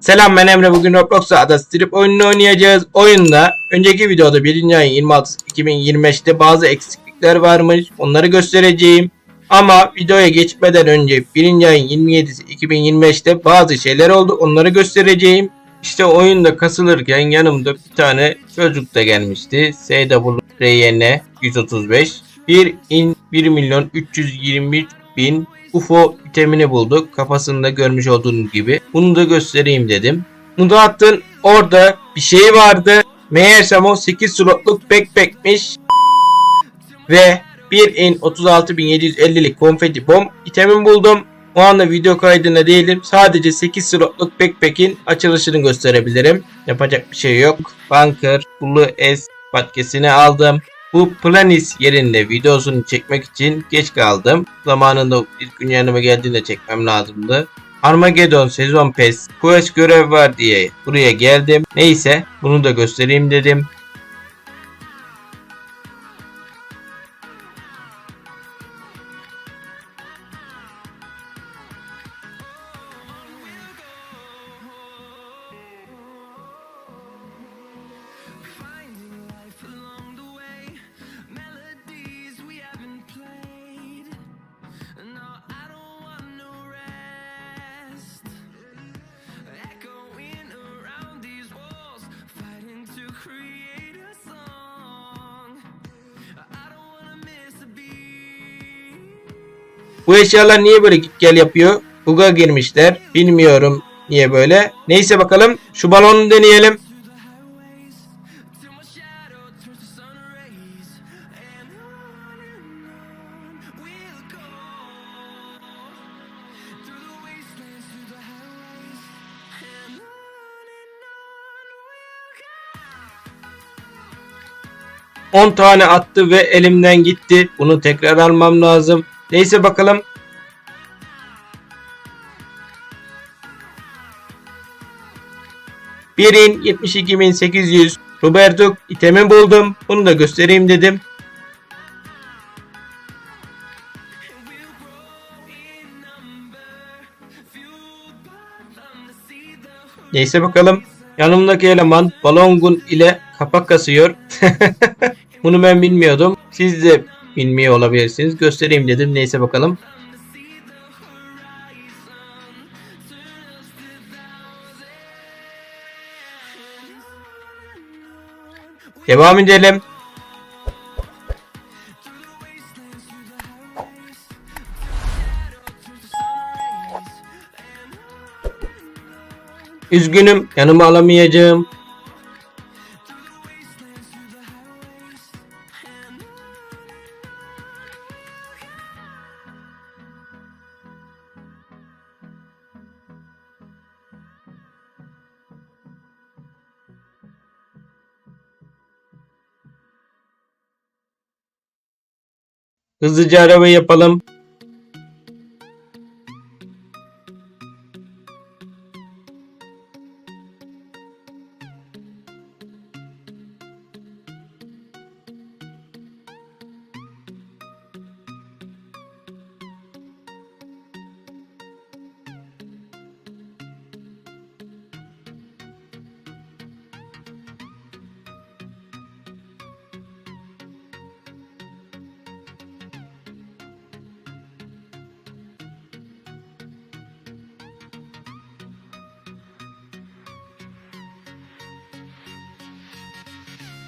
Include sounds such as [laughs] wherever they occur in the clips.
Selam ben Emre. Bugün Roblox'ta Ada Strip oyununu oynayacağız. Oyunda önceki videoda 1. ayın 26 2025'te bazı eksiklikler varmış. Onları göstereceğim. Ama videoya geçmeden önce 1. ayın 27'si 2025'te bazı şeyler oldu. Onları göstereceğim. İşte oyunda kasılırken yanımda bir tane çocuk da gelmişti. SWRN 135. 1 in 1 milyon 323 bin UFO vitamini bulduk. Kafasında görmüş olduğunuz gibi. Bunu da göstereyim dedim. Mudat'ın orada bir şey vardı. Meğersem o 8 slotluk backpack'miş. Ve 1 in 36.750'lik konfeti bomb itemimi buldum. O anda video kaydında değilim. Sadece 8 slotluk backpack'in açılışını gösterebilirim. Yapacak bir şey yok. Bunker Blue S patkesini aldım. Bu Planis yerinde videosunu çekmek için geç kaldım. Zamanında ilk gün yanıma geldiğinde çekmem lazımdı. Armageddon sezon pes quest görev var diye buraya geldim. Neyse bunu da göstereyim dedim. Bu eşyalar niye böyle gel yapıyor? Bug'a girmişler. Bilmiyorum niye böyle. Neyse bakalım. Şu balonu deneyelim. On and on we'll go. Through the wastelands, through the highways, and on and on we'll go. 10 tane attı ve elimden gitti. Bunu tekrar almam lazım. Neyse bakalım. Birin 72.800 Roberto itemi buldum. Bunu da göstereyim dedim. Neyse bakalım. Yanımdaki eleman balongun ile kapak kasıyor. [laughs] Bunu ben bilmiyordum. Siz de bilmiyor olabilirsiniz. Göstereyim dedim. Neyse bakalım. Devam edelim. Üzgünüm. Yanıma alamayacağım. Hızlıca araba yapalım.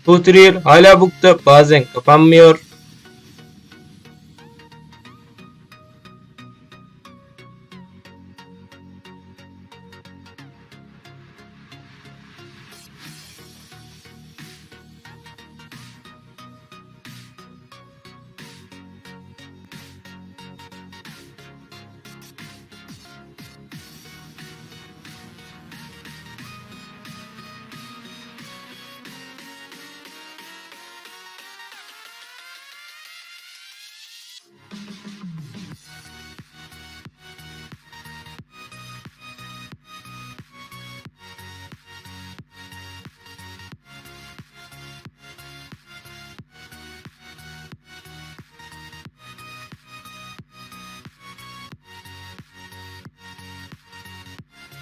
Bu trial hala bukta bazen kapanmıyor.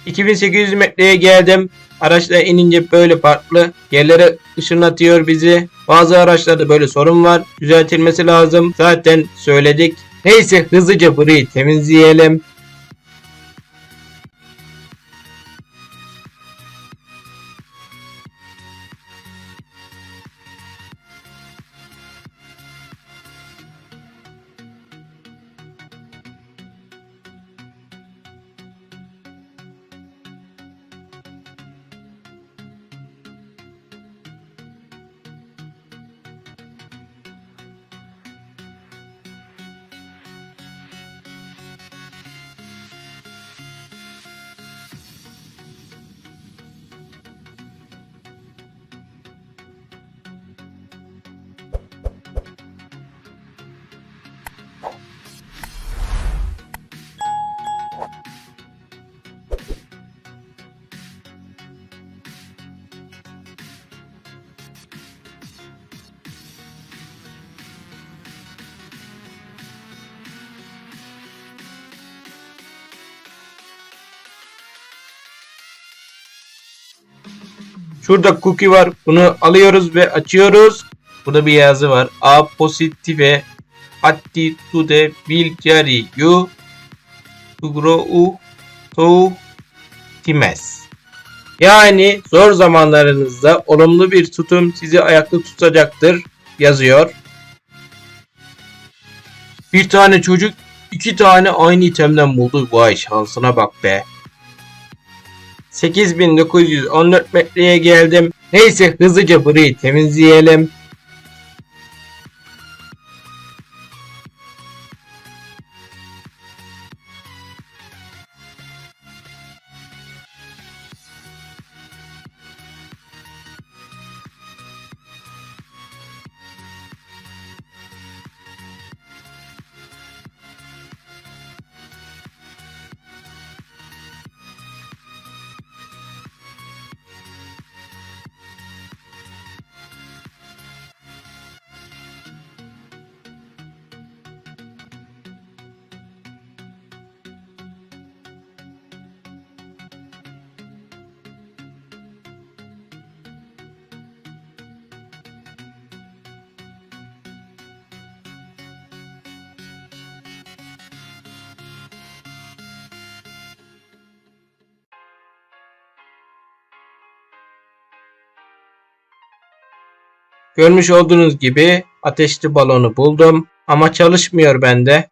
2800 metreye geldim. Araçla inince böyle farklı yerlere ışınlatıyor bizi. Bazı araçlarda böyle sorun var. Düzeltilmesi lazım. Zaten söyledik. Neyse hızlıca burayı temizleyelim. Şurada cookie var. Bunu alıyoruz ve açıyoruz. Burada bir yazı var. A positive attitude will carry you to grow to times. Yani zor zamanlarınızda olumlu bir tutum sizi ayakta tutacaktır yazıyor. Bir tane çocuk iki tane aynı itemden buldu. Vay şansına bak be. 8914 metreye geldim. Neyse hızlıca burayı temizleyelim. Görmüş olduğunuz gibi ateşli balonu buldum ama çalışmıyor bende.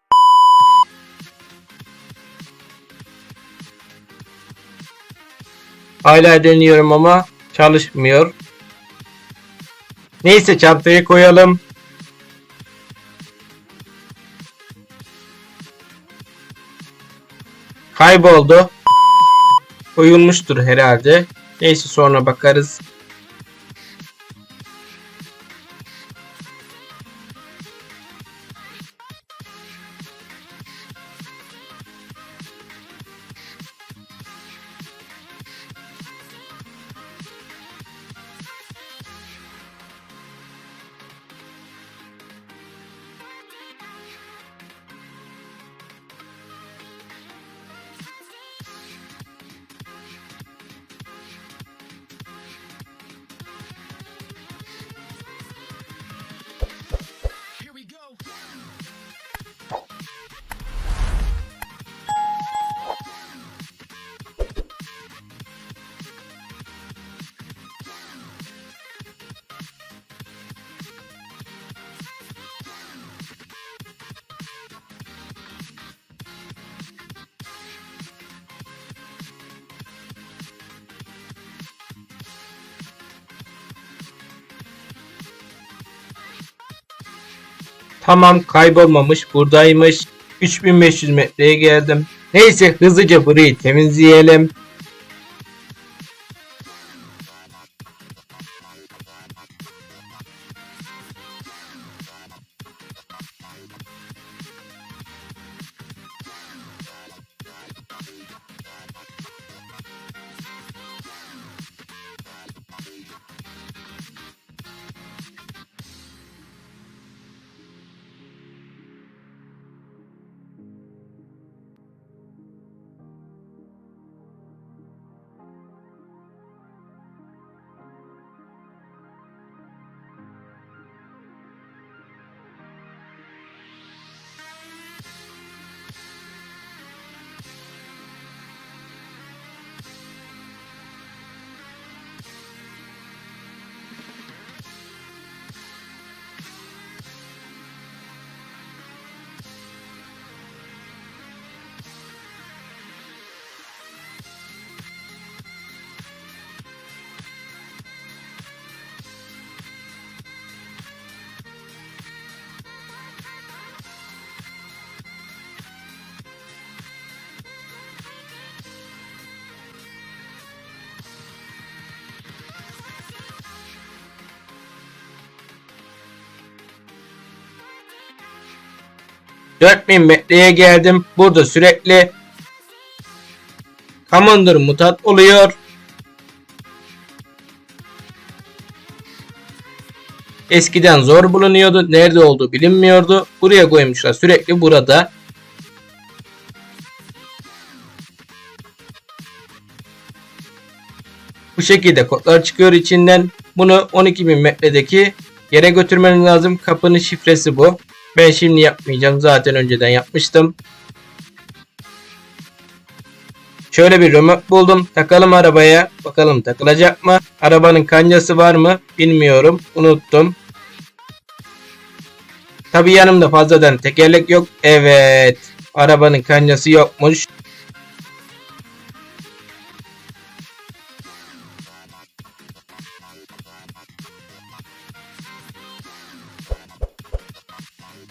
Hala deniyorum ama çalışmıyor. Neyse çantaya koyalım. Kayboldu. Koyulmuştur herhalde. Neyse sonra bakarız. Tamam kaybolmamış buradaymış. 3500 metreye geldim. Neyse hızlıca burayı temizleyelim. 4000 metreye geldim. Burada sürekli Commander mutat oluyor. Eskiden zor bulunuyordu. Nerede olduğu bilinmiyordu. Buraya koymuşlar. Sürekli burada. Bu şekilde kodlar çıkıyor içinden. Bunu 12.000 metredeki yere götürmeniz lazım. Kapının şifresi bu. Ben şimdi yapmayacağım. Zaten önceden yapmıştım. Şöyle bir römork buldum. Takalım arabaya. Bakalım takılacak mı? Arabanın kancası var mı? Bilmiyorum. Unuttum. Tabi yanımda fazladan tekerlek yok. Evet. Arabanın kancası yokmuş.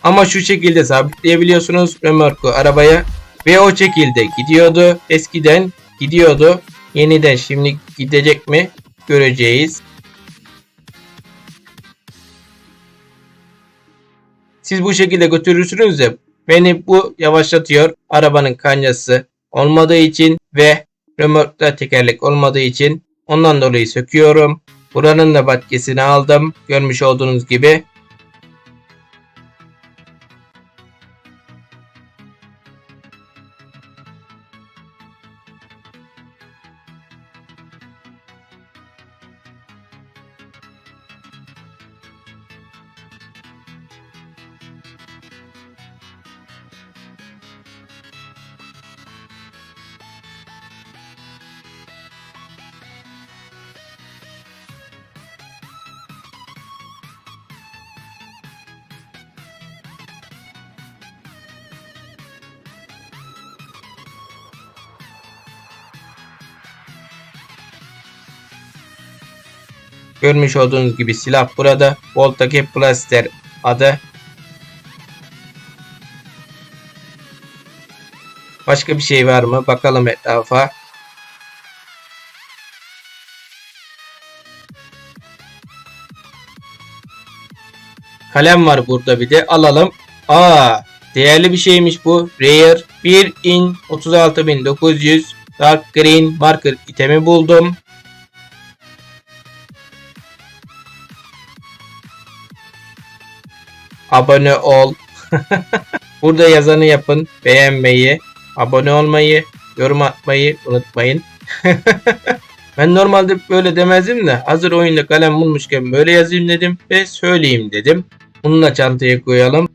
Ama şu şekilde sabitleyebiliyorsunuz römorku arabaya. Ve o şekilde gidiyordu. Eskiden gidiyordu. Yeniden şimdi gidecek mi? Göreceğiz. Siz bu şekilde götürürsünüz de beni bu yavaşlatıyor. Arabanın kancası olmadığı için ve römorkta tekerlek olmadığı için ondan dolayı söküyorum. Buranın da batkesini aldım. Görmüş olduğunuz gibi. Görmüş olduğunuz gibi silah burada. Volt'taki Blaster adı. Başka bir şey var mı? Bakalım etrafa. Kalem var burada bir de. Alalım. Aa, değerli bir şeymiş bu. Rare 1 in 36900 Dark Green Marker itemi buldum. Abone ol. [laughs] Burada yazanı yapın. Beğenmeyi, abone olmayı, yorum atmayı unutmayın. [laughs] ben normalde böyle demezdim de hazır oyunda kalem bulmuşken böyle yazayım dedim ve söyleyeyim dedim. Bununla çantaya koyalım.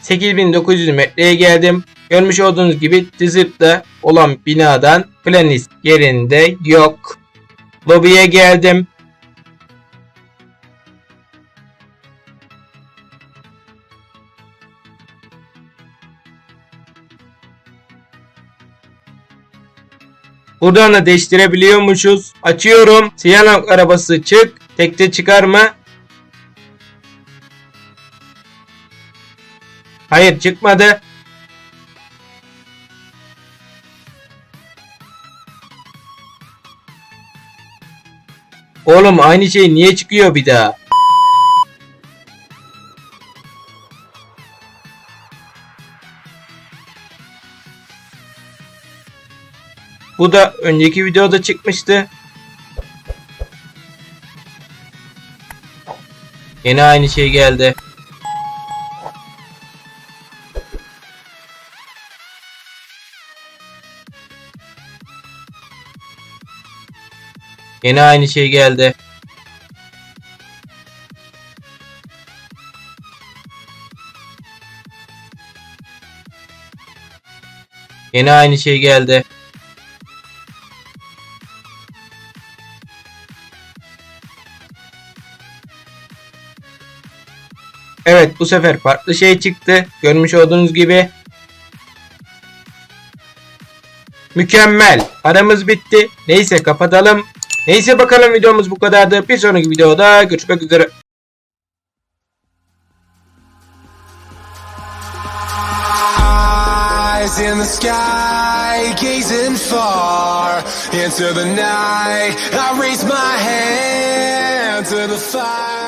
...8900 metreye geldim. Görmüş olduğunuz gibi Desert'ta olan binadan Planis yerinde yok. Lobiye geldim. Buradan da değiştirebiliyormuşuz. Açıyorum. Siyah arabası çık. Tekte çıkar mı? Hayır çıkmadı. Oğlum aynı şey niye çıkıyor bir daha? Bu da önceki videoda çıkmıştı. Yine aynı şey geldi. Yine aynı şey geldi. Yine aynı şey geldi. Evet bu sefer farklı şey çıktı. Görmüş olduğunuz gibi. Mükemmel. Aramız bitti. Neyse kapatalım. Neyse bakalım videomuz bu kadardı. Bir sonraki videoda görüşmek üzere. İn the sky, gazing far into the night. I raise my hand to a fire.